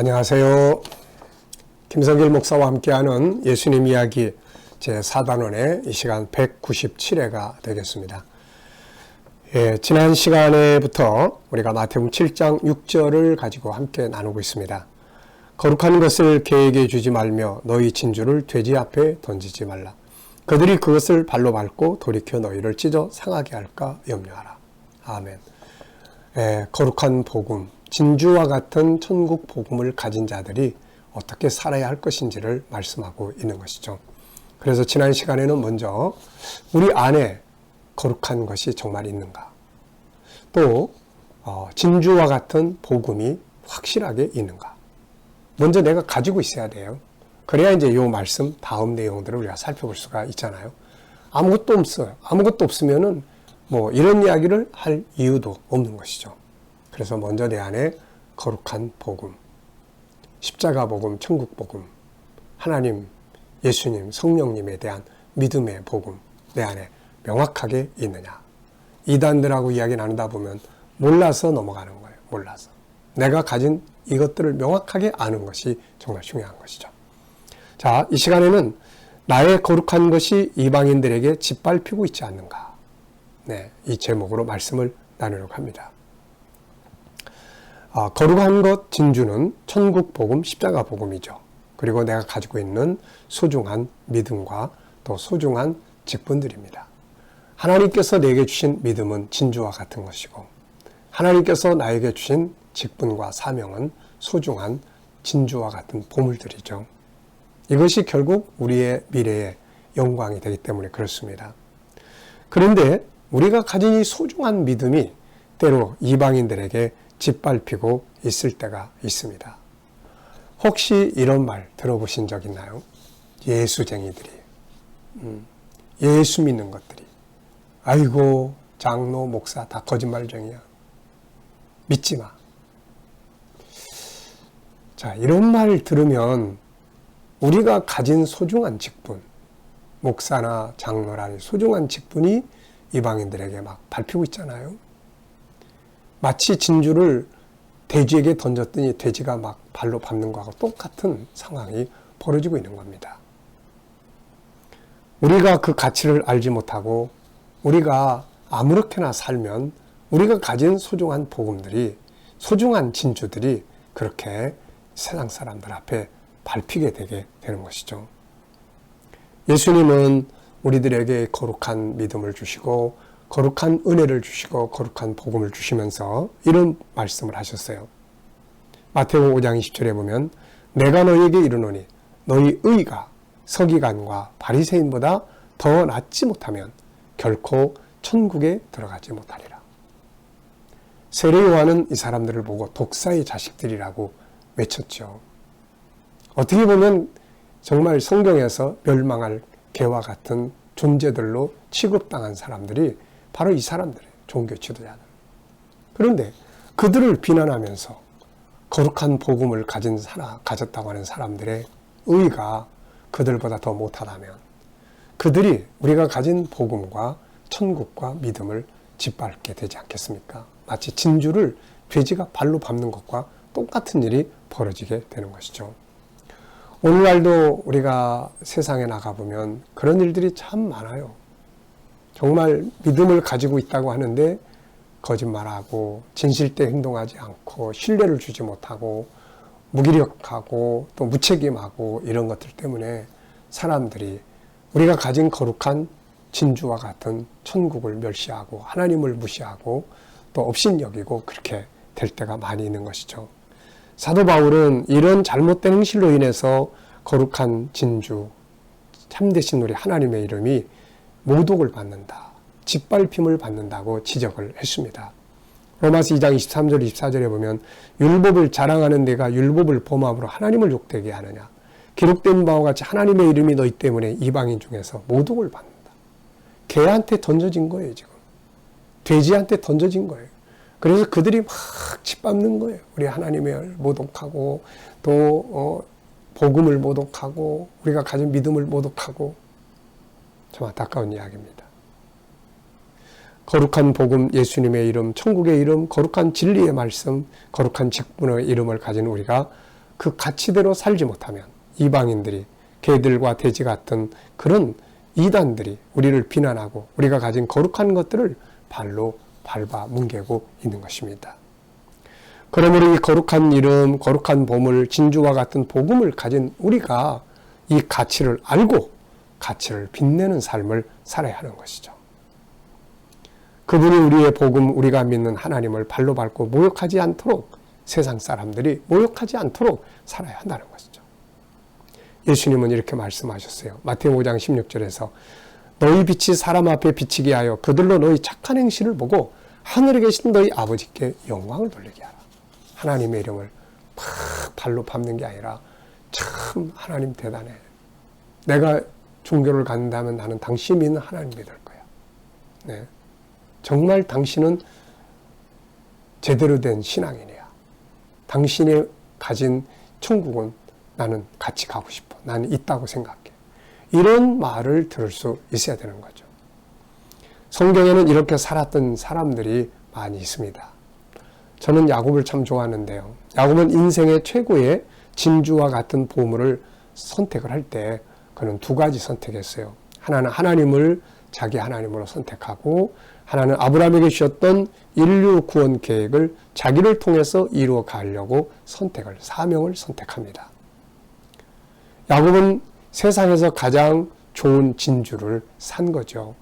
안녕하세요. 김성길 목사와 함께하는 예수님 이야기 제4단원의 이 시간 197회가 되겠습니다. 예, 지난 시간에부터 우리가 마태복음 7장 6절을 가지고 함께 나누고 있습니다. 거룩한 것을 계획해 주지 말며 너희 진주를 돼지 앞에 던지지 말라. 그들이 그것을 발로 밟고 돌이켜 너희를 찢어 상하게 할까 염려하라. 아멘. 예, 거룩한 복음, 진주와 같은 천국 복음을 가진 자들이 어떻게 살아야 할 것인지를 말씀하고 있는 것이죠. 그래서 지난 시간에는 먼저 우리 안에 거룩한 것이 정말 있는가? 또 어, 진주와 같은 복음이 확실하게 있는가? 먼저 내가 가지고 있어야 돼요. 그래야 이제 이 말씀 다음 내용들을 우리가 살펴볼 수가 있잖아요. 아무것도 없어요. 아무것도 없으면은 뭐 이런 이야기를 할 이유도 없는 것이죠. 그래서 먼저 내 안에 거룩한 복음, 십자가 복음, 천국 복음, 하나님, 예수님, 성령님에 대한 믿음의 복음 내 안에 명확하게 있느냐. 이단들하고 이야기 나누다 보면 몰라서 넘어가는 거예요. 몰라서. 내가 가진 이것들을 명확하게 아는 것이 정말 중요한 것이죠. 자, 이 시간에는 나의 거룩한 것이 이방인들에게 짓밟히고 있지 않는가. 네, 이 제목으로 말씀을 나누려고 합니다. 아, 거룩한 것 진주는 천국 복음, 십자가 복음이죠. 그리고 내가 가지고 있는 소중한 믿음과 또 소중한 직분들입니다. 하나님께서 내게 주신 믿음은 진주와 같은 것이고 하나님께서 나에게 주신 직분과 사명은 소중한 진주와 같은 보물들이죠. 이것이 결국 우리의 미래의 영광이 되기 때문에 그렇습니다. 그런데 우리가 가진 이 소중한 믿음이 때로 이방인들에게 짓밟히고 있을 때가 있습니다. 혹시 이런 말 들어보신 적 있나요? 예수쟁이들이, 음, 예수 믿는 것들이, 아이고 장로 목사 다 거짓말쟁이야. 믿지 마. 자 이런 말 들으면 우리가 가진 소중한 직분, 목사나 장로라는 소중한 직분이 이방인들에게 막 밟히고 있잖아요. 마치 진주를 돼지에게 던졌더니 돼지가 막 발로 밟는 것과 똑같은 상황이 벌어지고 있는 겁니다. 우리가 그 가치를 알지 못하고 우리가 아무렇게나 살면 우리가 가진 소중한 복음들이 소중한 진주들이 그렇게 세상 사람들 앞에 밟히게 되게 되는 것이죠. 예수님은 우리들에게 거룩한 믿음을 주시고 거룩한 은혜를 주시고 거룩한 복음을 주시면서 이런 말씀을 하셨어요. 마태복음 5장 20절에 보면 내가 너희에게 이르노니 너희 의가 서기관과 바리새인보다 더 낫지 못하면 결코 천국에 들어가지 못하리라. 세례 요한은 이 사람들을 보고 독사의 자식들이라고 외쳤죠. 어떻게 보면 정말 성경에서 멸망할 개와 같은 존재들로 취급당한 사람들이 바로 이 사람들이에요. 종교 지도자들. 그런데 그들을 비난하면서 거룩한 복음을 가진 사람, 가졌다고 하는 사람들의 의가 그들보다 더 못하다면 그들이 우리가 가진 복음과 천국과 믿음을 짓밟게 되지 않겠습니까? 마치 진주를 돼지가 발로 밟는 것과 똑같은 일이 벌어지게 되는 것이죠. 오늘날도 우리가 세상에 나가보면 그런 일들이 참 많아요. 정말 믿음을 가지고 있다고 하는데 거짓말하고 진실대 행동하지 않고 신뢰를 주지 못하고 무기력하고 또 무책임하고 이런 것들 때문에 사람들이 우리가 가진 거룩한 진주와 같은 천국을 멸시하고 하나님을 무시하고 또 업신여기고 그렇게 될 때가 많이 있는 것이죠. 사도 바울은 이런 잘못된 행실로 인해서 거룩한 진주, 참되신 우리 하나님의 이름이 모독을 받는다. 짓밟힘을 받는다고 지적을 했습니다. 로마서 2장 23절 24절에 보면 율법을 자랑하는 내가 율법을 범함으로 하나님을 욕되게 하느냐. 기록된 바와 같이 하나님의 이름이 너희 때문에 이방인 중에서 모독을 받는다. 개한테 던져진 거예요, 지금. 돼지한테 던져진 거예요. 그래서 그들이 막 짓밟는 거예요. 우리 하나님을 모독하고 또 어, 복음을 모독하고 우리가 가진 믿음을 모독하고 참 안타까운 이야기입니다. 거룩한 복음, 예수님의 이름, 천국의 이름, 거룩한 진리의 말씀, 거룩한 직분의 이름을 가진 우리가 그 가치대로 살지 못하면 이방인들이 개들과 돼지 같은 그런 이단들이 우리를 비난하고 우리가 가진 거룩한 것들을 발로 밟아 뭉개고 있는 것입니다. 그러므로 이 거룩한 이름, 거룩한 보물, 진주와 같은 복음을 가진 우리가 이 가치를 알고 가치를 빛내는 삶을 살아야 하는 것이죠. 그분이 우리의 복음, 우리가 믿는 하나님을 발로 밟고 모욕하지 않도록 세상 사람들이 모욕하지 않도록 살아야 한다는 것이죠. 예수님은 이렇게 말씀하셨어요. 마태오 5장 16절에서 너희 빛이 사람 앞에 비치게 하여 그들로 너희 착한 행실을 보고 하늘에 계신 너희 아버지께 영광을 돌리게 하라. 하나님의 이름을 막 발로 밟는 게 아니라 참 하나님 대단해. 내가 종교를 갖는다면 나는 당신이 믿는 하나님 믿을 거야. 네. 정말 당신은 제대로 된 신앙인이야. 당신이 가진 천국은 나는 같이 가고 싶어. 나는 있다고 생각해. 이런 말을 들을 수 있어야 되는 거죠. 성경에는 이렇게 살았던 사람들이 많이 있습니다. 저는 야곱을 참 좋아하는데요. 야곱은 인생의 최고의 진주와 같은 보물을 선택을 할 때 그는 두 가지 선택했어요. 하나는 하나님을 자기 하나님으로 선택하고 하나는 아브라함에게 주셨던 인류 구원 계획을 자기를 통해서 이루어 가려고 선택을 사명을 선택합니다. 야곱은 세상에서 가장 좋은 진주를 산 거죠.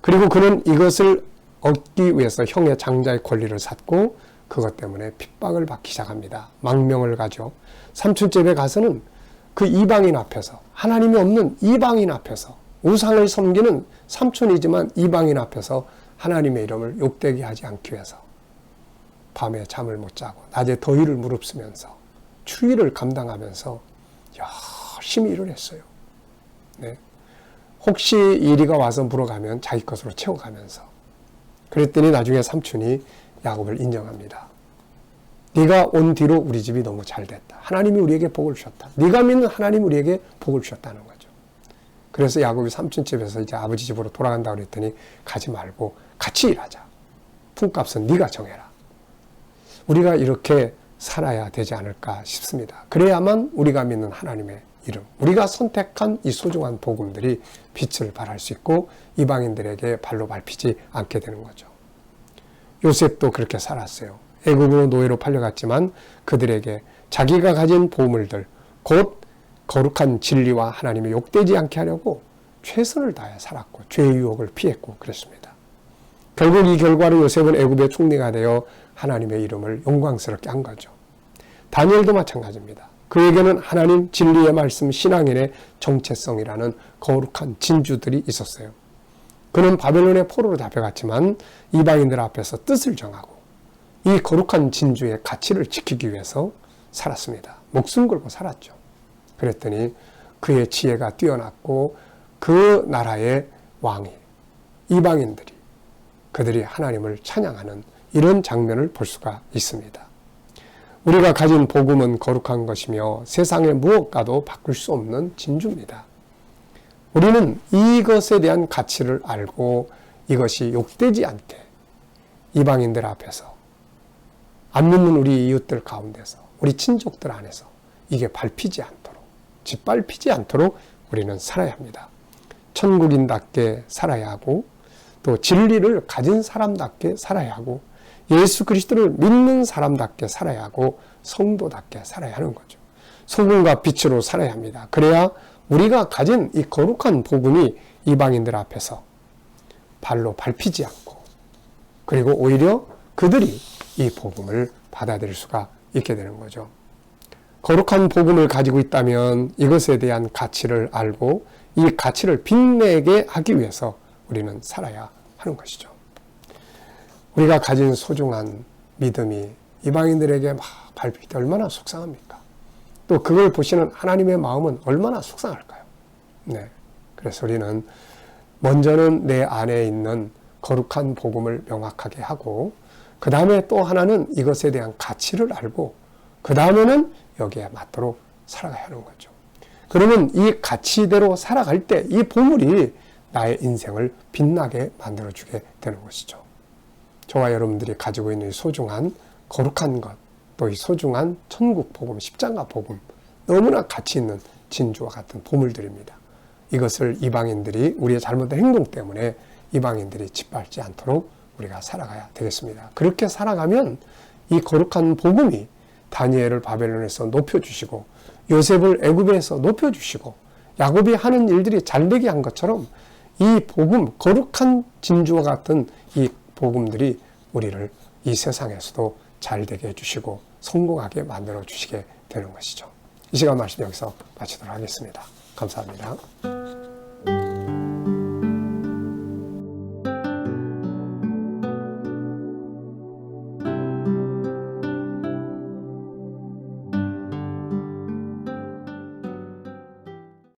그리고 그는 이것을 얻기 위해서 형의 장자의 권리를 샀고 그것 때문에 핍박을 받기 시작합니다. 망명을 가죠. 삼촌집에 가서는 그 이방인 앞에서 하나님이 없는 이방인 앞에서 우상을 섬기는 삼촌이지만 이방인 앞에서 하나님의 이름을 욕되게 하지 않기 위해서 밤에 잠을 못 자고 낮에 더위를 무릅쓰면서 추위를 감당하면서 열심히 일을 했어요. 네. 혹시 이리가 와서 물어가면 자기 것으로 채워가면서 그랬더니 나중에 삼촌이 야곱을 인정합니다. 네가 온 뒤로 우리 집이 너무 잘 됐다. 하나님이 우리에게 복을 주셨다. 네가 믿는 하나님 우리에게 복을 주셨다는 거죠. 그래서 야곱이 삼촌 집에서 이제 아버지 집으로 돌아간다 그랬더니 가지 말고 같이 일하자. 품값은 네가 정해라. 우리가 이렇게 살아야 되지 않을까 싶습니다. 그래야만 우리가 믿는 하나님의 이름, 우리가 선택한 이 소중한 복음들이 빛을 발할 수 있고 이방인들에게 발로 밟히지 않게 되는 거죠. 요셉도 그렇게 살았어요. 애국으로 노예로 팔려갔지만 그들에게 자기가 가진 보물들, 곧 거룩한 진리와 하나님의 욕되지 않게 하려고 최선을 다해 살았고 죄의 유혹을 피했고 그랬습니다. 결국 이 결과로 요셉은 애굽의 총리가 되어 하나님의 이름을 영광스럽게 한 거죠. 다니엘도 마찬가지입니다. 그에게는 하나님 진리의 말씀 신앙인의 정체성이라는 거룩한 진주들이 있었어요. 그는 바벨론의 포로로 잡혀갔지만 이방인들 앞에서 뜻을 정하고 이 거룩한 진주의 가치를 지키기 위해서 살았습니다. 목숨 걸고 살았죠. 그랬더니 그의 지혜가 뛰어났고 그 나라의 왕이 이방인들이 그들이 하나님을 찬양하는 이런 장면을 볼 수가 있습니다. 우리가 가진 복음은 거룩한 것이며 세상의 무엇과도 바꿀 수 없는 진주입니다. 우리는 이것에 대한 가치를 알고 이것이 욕되지 않게 이방인들 앞에서 안 믿는 우리 이웃들 가운데서 우리 친족들 안에서 이게 밟히지 않도록 짓밟히지 않도록 우리는 살아야 합니다. 천국인답게 살아야 하고 또 진리를 가진 사람답게 살아야 하고 예수 그리스도를 믿는 사람답게 살아야 하고 성도답게 살아야 하는 거죠. 소금과 빛으로 살아야 합니다. 그래야 우리가 가진 이 거룩한 복음이 이방인들 앞에서 발로 밟히지 않고 그리고 오히려 그들이 이 복음을 받아들일 수가 있게 되는 거죠. 거룩한 복음을 가지고 있다면 이것에 대한 가치를 알고 이 가치를 빛내게 하기 위해서 우리는 살아야 하는 것이죠. 우리가 가진 소중한 믿음이 이방인들에게 막 밟힐 때 얼마나 속상합니까? 또 그걸 보시는 하나님의 마음은 얼마나 속상할까요? 네. 그래서 우리는 먼저는 내 안에 있는 거룩한 복음을 명확하게 하고 그 다음에 또 하나는 이것에 대한 가치를 알고 그 다음에는 여기에 맞도록 살아가야 하는 거죠. 그러면 이 가치대로 살아갈 때 이 보물이 나의 인생을 빛나게 만들어주게 되는 것이죠. 저와 여러분들이 가지고 있는 소중한 거룩한 것, 또 이 소중한 천국 복음, 십자가 복음 너무나 가치 있는 진주와 같은 보물들입니다. 이것을 이방인들이 우리의 잘못된 행동 때문에 이방인들이 짓밟지 않도록 우리가 살아가야 되겠습니다. 그렇게 살아가면 이 거룩한 복음이 다니엘을 바벨론에서 높여주시고 요셉을 애굽에서 높여주시고 야곱이 하는 일들이 잘되게 한 것처럼 이 복음 거룩한 진주와 같은 이 복음들이 우리를 이 세상에서도 잘되게 해주시고 성공하게 만들어 주시게 되는 것이죠. 이 시간 말씀 여기서 마치도록 하겠습니다. 감사합니다.